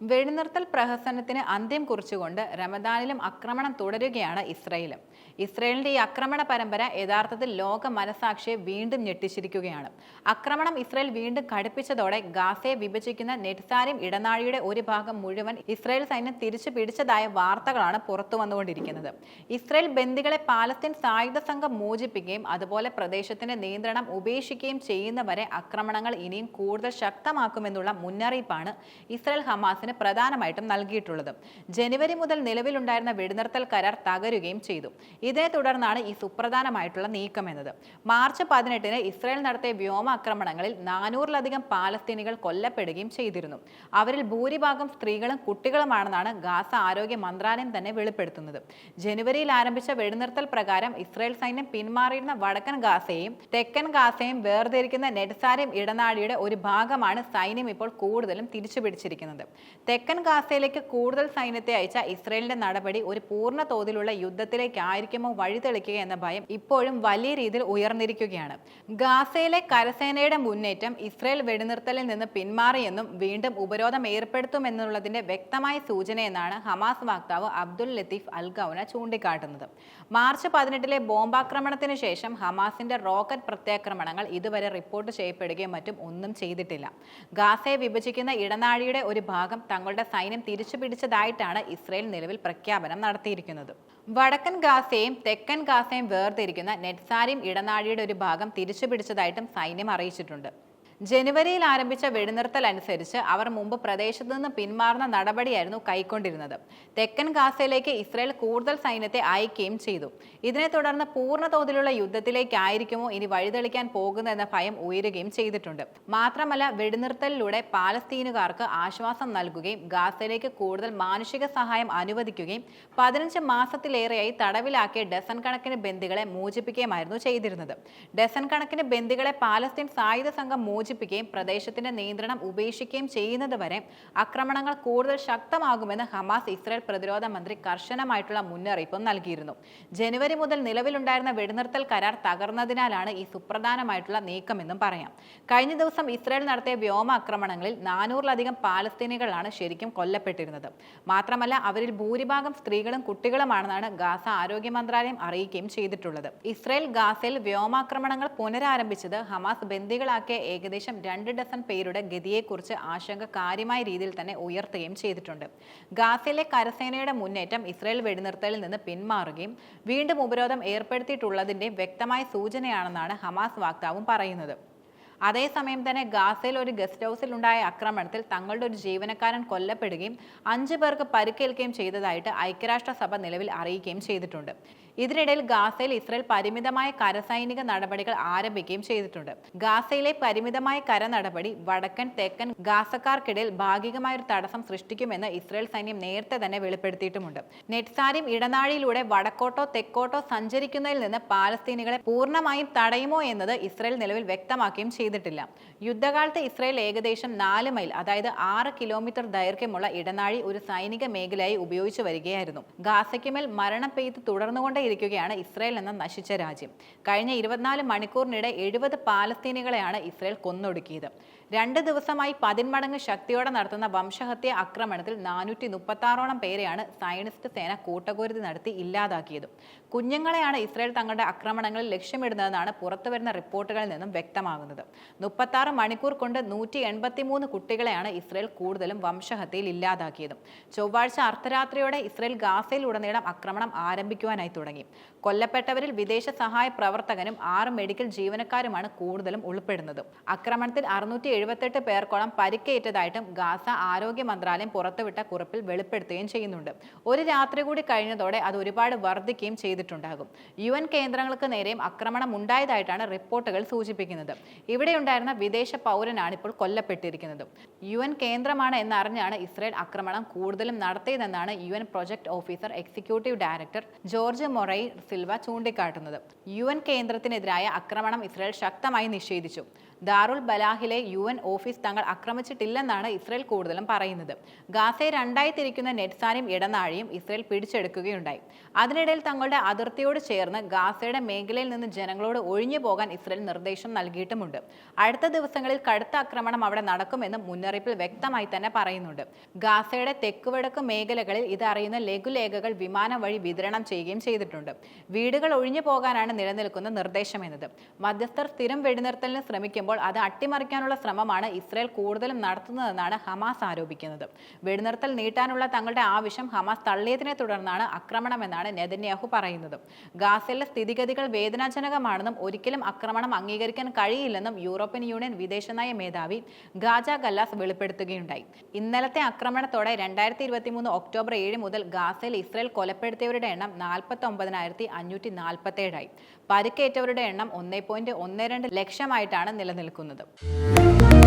വെടിനിർത്തൽ പ്രഹസനത്തിന് അന്ത്യം കുറിച്ചുകൊണ്ട് റമദാനിലും ആക്രമണം തുടരുകയാണ് ഇസ്രയേലും. ഇസ്രയേലിന്റെ ഈ ആക്രമണ പരമ്പര യഥാർത്ഥത്തിൽ ലോക മനസാക്ഷിയെ വീണ്ടും ഞെട്ടിച്ചിരിക്കുകയാണ്. ആക്രമണം ഇസ്രയേൽ വീണ്ടും കടുപ്പിച്ചതോടെ ഗാസയെ വിഭജിക്കുന്ന നെറ്റ്സാരിം ഇടനാഴിയുടെ ഒരു ഭാഗം മുഴുവൻ ഇസ്രയേൽ സൈന്യം തിരിച്ചു പിടിച്ചതായ വാർത്തകളാണ് പുറത്തു വന്നുകൊണ്ടിരിക്കുന്നത്. ഇസ്രയേൽ ബന്ദികളെ പാലസ്തീൻ സായുധ സംഘം മോചിപ്പിക്കുകയും അതുപോലെ പ്രദേശത്തിന്റെ നിയന്ത്രണം ഉപേക്ഷിക്കുകയും ചെയ്യുന്നവരെ ആക്രമണങ്ങൾ ഇനിയും കൂടുതൽ ശക്തമാക്കുമെന്നുള്ള മുന്നറിയിപ്പാണ് ഇസ്രയേൽ ഹമാസിന് പ്രധാനമായിട്ടും നൽകിയിട്ടുള്ളത്. ജനുവരി മുതൽ നിലവിലുണ്ടായിരുന്ന വെടിനിർത്തൽ കരാർ തകരുകയും ചെയ്തു. ഇതേ തുടർന്നാണ് ഈ സുപ്രധാനമായിട്ടുള്ള നീക്കം എന്നത്. മാർച്ച് പതിനെട്ടിന് ഇസ്രായേൽ നടത്തിയ വ്യോമാക്രമണങ്ങളിൽ നാനൂറിലധികം പാലസ്തീനികൾ കൊല്ലപ്പെടുകയും ചെയ്തിരുന്നു. അവരിൽ ഭൂരിഭാഗം സ്ത്രീകളും കുട്ടികളുമാണെന്നാണ് ഗാസ ആരോഗ്യ മന്ത്രാലയം തന്നെ വെളിപ്പെടുത്തുന്നത്. ജനുവരിയിൽ ആരംഭിച്ച വെടിനിർത്തൽ പ്രകാരം ഇസ്രായേൽ സൈന്യം പിന്മാറിയിരുന്ന വടക്കൻ ഗാസയും തെക്കൻ ഗാസയും വേർതിരിക്കുന്ന നെഡ്സാരിം ഇടനാഴിയുടെ ഒരു ഭാഗമാണ് സൈന്യം ഇപ്പോൾ കൂടുതലും തിരിച്ചുപിടിച്ചിരിക്കുന്നത്. തെക്കൻ ഗാസയിലേക്ക് കൂടുതൽ സൈന്യത്തെ അയച്ച ഇസ്രയേലിന്റെ നടപടി ഒരു പൂർണ തോതിലുള്ള യുദ്ധത്തിലേക്കായിരിക്കുമോ വഴിതെളിക്കുക എന്ന ഭയം ഇപ്പോഴും വലിയ രീതിയിൽ ഉയർന്നിരിക്കുകയാണ്. ഗാസയിലെ കരസേനയുടെ മുന്നേറ്റം ഇസ്രയേൽ വെടിനിർത്തലിൽ നിന്ന് പിന്മാറിയെന്നും വീണ്ടും ഉപരോധം ഏർപ്പെടുത്തുമെന്നുള്ളതിന്റെ വ്യക്തമായ സൂചനയെന്നാണ് ഹമാസ് വക്താവ് അബ്ദുൽ ലത്തീഫ് അൽ ഗൗന ചൂണ്ടിക്കാട്ടുന്നത്. മാർച്ച് പതിനെട്ടിലെ ബോംബാക്രമണത്തിന് ശേഷം ഹമാസിന്റെ റോക്കറ്റ് പ്രത്യാക്രമണങ്ങൾ ഇതുവരെ റിപ്പോർട്ട് ചെയ്യപ്പെടുകയും മറ്റും ഒന്നും ചെയ്തിട്ടില്ല. ഗാസയെ വിഭജിക്കുന്ന ഇടനാഴിയുടെ ഒരു ഭാഗം തങ്ങളുടെ സൈന്യം തിരിച്ചു പിടിച്ചതായിട്ടാണ് ഇസ്രയേൽ നിലവിൽ പ്രഖ്യാപനം നടത്തിയിരിക്കുന്നത്. വടക്കൻ ഗാസയും തെക്കൻ ഗാസയും വേർതിരിക്കുന്ന നെറ്റ്സാരിം ഇടനാഴിയുടെ ഒരു ഭാഗം തിരിച്ചു പിടിച്ചതായിട്ടും സൈന്യം അറിയിച്ചിട്ടുണ്ട്. ജനുവരിയിൽ ആരംഭിച്ച വെടിനിർത്തൽ അനുസരിച്ച് അവർ മുമ്പ് പ്രദേശത്ത് നിന്ന് പിന്മാറുന്ന നടപടിയായിരുന്നു കൈക്കൊണ്ടിരുന്നത്. തെക്കൻ ഗാസയിലേക്ക് ഇസ്രായേൽ കൂടുതൽ സൈന്യത്തെ അയക്കുകയും ചെയ്തു. ഇതിനെ തുടർന്ന് പൂർണ തോതിലുള്ള യുദ്ധത്തിലേക്കായിരിക്കുമോ ഇനി വഴിതെളിക്കാൻ പോകുന്നതെന്ന ഭയം ഉയരുകയും ചെയ്തിട്ടുണ്ട്. മാത്രമല്ല വെടിനിർത്തലിലൂടെ പാലസ്തീനുകാർക്ക് ആശ്വാസം നൽകുകയും ഗാസയിലേക്ക് കൂടുതൽ മാനുഷിക സഹായം അനുവദിക്കുകയും പതിനഞ്ച് മാസത്തിലേറെയായി തടവിലാക്കിയ ഡസൻ കണക്കിന് ബന്ദികളെ മോചിപ്പിക്കുകയുമായിരുന്നു ചെയ്തിരുന്നത്. ഡസൻ കണക്കിന് ബന്ദികളെ പാലസ്തീൻ സായുധ സംഘം മോചിപ്പിക്കുകയും പ്രദേശത്തിന്റെ നിയന്ത്രണം ഉപേക്ഷിക്കുകയും ചെയ്യുന്നത് വരെ ആക്രമണങ്ങൾ കൂടുതൽ ശക്തമാകുമെന്ന് ഹമാസ് ഇസ്രായേൽ പ്രതിരോധ മന്ത്രി കർശനമായിട്ടുള്ള മുന്നറിയിപ്പും നൽകിയിരുന്നു. ജനുവരി മുതൽ നിലവിലുണ്ടായിരുന്ന വെടിനിർത്തൽ കരാർ തകർന്നതിനാലാണ് ഈ സുപ്രധാനമായിട്ടുള്ള നീക്കമെന്നും പറയാം. കഴിഞ്ഞ ദിവസം ഇസ്രായേൽ നടത്തിയ വ്യോമാക്രമണങ്ങളിൽ നാനൂറിലധികം പാലസ്തീനികളാണ് ശരിക്കും കൊല്ലപ്പെട്ടിരുന്നത്. മാത്രമല്ല അവരിൽ ഭൂരിഭാഗം സ്ത്രീകളും കുട്ടികളുമാണെന്നാണ് ഗാസ ആരോഗ്യ മന്ത്രാലയം അറിയിക്കുകയും ചെയ്തിട്ടുള്ളത്. ഇസ്രായേൽ ഗാസയിൽ വ്യോമാക്രമണങ്ങൾ പുനരാരംഭിച്ചത് ഹമാസ് ബന്ദികളാക്കിയ ഏകദേശം രണ്ട് ഡസൻ പേരുടെ ഗതിയെക്കുറിച്ച് ആശങ്ക കാര്യമായ രീതിയിൽ തന്നെ ഉയർത്തുകയും ചെയ്തിട്ടുണ്ട്. ഗാസയിലെ കരസേനയുടെ മുന്നേറ്റം ഇസ്രായേൽ വെടിനിർത്തലിൽ നിന്ന് പിന്മാറുകയും വീണ്ടും ഉപരോധം ഏർപ്പെടുത്തിയിട്ടുള്ളതിന്റെ വ്യക്തമായ സൂചനയാണെന്നാണ് ഹമാസ് വാക്താവും പറയുന്നത്. അതേസമയം തന്നെ ഗാസയിൽ ഒരു ഗസ്റ്റ് ഹൗസിൽ ഉണ്ടായ ആക്രമണത്തിൽ തങ്ങളുടെ ഒരു ജീവനക്കാരൻ കൊല്ലപ്പെടുകയും അഞ്ചു പേർക്ക് പരിക്കേൽക്കുകയും ചെയ്തതായിട്ട് ഐക്യരാഷ്ട്രസഭ നിലവിൽ അറിയിക്കുകയും ചെയ്തിട്ടുണ്ട്. ഇതിനിടയിൽ ഗാസയിൽ ഇസ്രയേൽ പരിമിതമായ കരസൈനിക നടപടികൾ ആരംഭിക്കുകയും ചെയ്തിട്ടുണ്ട്. ഗാസയിലെ പരിമിതമായ കര നടപടി വടക്കൻ തെക്കൻ ഗാസക്കാർക്കിടയിൽ ഭാഗികമായ ഒരു തടസ്സം സൃഷ്ടിക്കുമെന്ന് ഇസ്രയേൽ സൈന്യം നേരത്തെ തന്നെ വെളിപ്പെടുത്തിയിട്ടുമുണ്ട്. നെറ്റ്സാരിം ഇടനാഴിയിലൂടെ വടക്കോട്ടോ തെക്കോട്ടോ സഞ്ചരിക്കുന്നതിൽ നിന്ന് പാലസ്തീനികളെ പൂർണമായും തടയുമോ എന്നത് ഇസ്രയേൽ നിലവിൽ വ്യക്തമാക്കുകയും ചെയ്തിട്ടില്ല. യുദ്ധകാലത്ത് ഇസ്രയേൽ ഏകദേശം നാല് മൈൽ അതായത് ആറ് കിലോമീറ്റർ ദൈർഘ്യമുള്ള ഇടനാഴി ഒരു സൈനിക മേഖലയായി ഉപയോഗിച്ചു വരികയായിരുന്നു. ഗാസയ്ക്കുമേൽ മരണം പെയ്ത് തുടർന്നുകൊണ്ടേയിരിക്കുകയാണ് ഇസ്രയേൽ എന്ന നശിച്ച രാജ്യം. കഴിഞ്ഞ ഇരുപത്തിനാല് മണിക്കൂറിനിടെ എഴുപത് പാലസ്തീനികളെയാണ് ഇസ്രയേൽ കൊന്നൊടുക്കിയത്. രണ്ട് ദിവസമായി പതിന്മടങ്ങ് ശക്തിയോടെ നടത്തുന്ന വംശഹത്യ ആക്രമണത്തിൽ നാനൂറ്റി മുപ്പത്തി ആറോളം പേരെയാണ് സയനിസ്റ്റ് സേന കൂട്ടകോരുതി നടത്തി ഇല്ലാതാക്കിയത്. കുഞ്ഞുങ്ങളെയാണ് ഇസ്രയേൽ തങ്ങളുടെ ആക്രമണങ്ങളിൽ ലക്ഷ്യമിടുന്നതെന്നാണ് പുറത്തുവരുന്ന റിപ്പോർട്ടുകളിൽ നിന്നും വ്യക്തമാകുന്നത്. മുപ്പത്താറ് മണിക്കൂർ കൊണ്ട് നൂറ്റി എൺപത്തിമൂന്ന് കുട്ടികളെയാണ് ഇസ്രയേൽ കൂടുതലും വംശഹത്യയിൽ ഇല്ലാതാക്കിയത്. ചൊവ്വാഴ്ച അർദ്ധരാത്രിയോടെ ഇസ്രയേൽ ഗാസയിൽ ഉടനീളം ആക്രമണം ആരംഭിക്കുവാനായി തുടങ്ങി. കൊല്ലപ്പെട്ടവരിൽ വിദേശ സഹായ പ്രവർത്തകനും ആറ് മെഡിക്കൽ ജീവനക്കാരുമാണ് കൂടുതലും ഉൾപ്പെടുന്നത്. ആക്രമണത്തിൽ അറുന്നൂറ്റി എഴുപത്തെട്ട് പേർക്കോളം പരിക്കേറ്റതായിട്ടും ഗാസ ആരോഗ്യ മന്ത്രാലയം പുറത്തുവിട്ട കുറിപ്പിൽ വെളിപ്പെടുത്തുകയും ചെയ്യുന്നുണ്ട്. ഒരു രാത്രി കൂടി കഴിഞ്ഞതോടെ അത് ഒരുപാട് വർദ്ധിക്കുകയും ചെയ്തിട്ടുണ്ടാകും. യു എൻ കേന്ദ്രങ്ങൾക്ക് നേരെയും ആക്രമണം ഉണ്ടായതായിട്ടാണ് റിപ്പോർട്ടുകൾ സൂചിപ്പിക്കുന്നത്. ഇവിടെയുണ്ടായിരുന്ന വിദേശ പൗരനാണ് ഇപ്പോൾ കൊല്ലപ്പെട്ടിരിക്കുന്നത്. യു എൻ കേന്ദ്രമാണ് എന്നറിഞ്ഞാണ് ഇസ്രയേൽ ആക്രമണം കൂടുതലും നടത്തിയതെന്നാണ് U N project officer executive director George Moreira Silva ചൂണ്ടിക്കാട്ടുന്നത്. യു എൻ കേന്ദ്രത്തിനെതിരായ ആക്രമണം ഇസ്രയേൽ ശക്തമായി നിഷേധിച്ചു. ദാറുൽ ബലാഹിലെ യു എൻ ഓഫീസ് തങ്ങൾ ആക്രമിച്ചിട്ടില്ലെന്നാണ് ഇസ്രയേൽ കൂടുതലും പറയുന്നത്. ഗാസയെ രണ്ടായി തിരിക്കുന്ന നെറ്റ്സാനും ഇടനാഴിയും ഇസ്രയേൽ പിടിച്ചെടുക്കുകയുണ്ടായി. അതിനിടയിൽ തങ്ങളുടെ അതിർത്തിയോട് ചേർന്ന് ഗാസയുടെ മേഖലയിൽ നിന്ന് ജനങ്ങളോട് ഒഴിഞ്ഞു പോകാൻ ഇസ്രയേൽ നിർദ്ദേശം നൽകിയിട്ടുമുണ്ട്. അടുത്ത ദിവസങ്ങളിൽ കടുത്ത ആക്രമണം അവിടെ നടക്കുമെന്ന് മുന്നറിയിപ്പിൽ വ്യക്തമായി തന്നെ പറയുന്നുണ്ട്. ഗാസയുടെ തെക്കുവടക്ക് മേഖലകളിൽ ഇതറിയുന്ന ലഘുലേഖകൾ വിമാനം വഴി വിതരണം ചെയ്യുകയും ചെയ്തിട്ടുണ്ട്. വീടുകൾ ഒഴിഞ്ഞു പോകാനാണ് നിലനിൽക്കുന്ന നിർദ്ദേശം എന്നത്. മധ്യസ്ഥർ സ്ഥിരം വെടിനിർത്തലിന് ശ്രമിക്കുമ്പോൾ അത് അട്ടിമറിക്കാനുള്ള ശ്രമമാണ് ഇസ്രയേൽ കൂടുതലും നടത്തുന്നതെന്നാണ് ഹമാസ് ആരോപിക്കുന്നത്. വെടിനിർത്തൽ നീട്ടാനുള്ള തങ്ങളുടെ ആവശ്യം ഹമാസ് തള്ളിയതിനെ തുടർന്നാണ് ആക്രമണമെന്നാണ് നെതന്യാഹു പറയുന്നത്. ഗാസയിലെ സ്ഥിതിഗതികൾ വേദനാജനകമാണെന്നും ഒരിക്കലും ആക്രമണം അംഗീകരിക്കാൻ കഴിയില്ലെന്നും യൂറോപ്യൻ യൂണിയൻ വിദേശനയ മേധാവി ഗാജ ഗല്ലാസ് വെളിപ്പെടുത്തുകയുണ്ടായി. ഇന്നലത്തെ ആക്രമണത്തോടെ രണ്ടായിരത്തി ഇരുപത്തി മൂന്ന് ഒക്ടോബർ ഏഴ് മുതൽ ഗാസയിൽ ഇസ്രയേൽ കൊലപ്പെടുത്തിയവരുടെ എണ്ണം നാൽപ്പത്തി ഒമ്പതിനായിരത്തി അഞ്ഞൂറ്റി നാൽപ്പത്തേഴായി പരിക്കേറ്റവരുടെ എണ്ണം ഒന്നേ പോയിന്റ് ഒന്ന് രണ്ട് ലക്ഷമായിട്ടാണ് നിലനിൽക്കുന്നത്.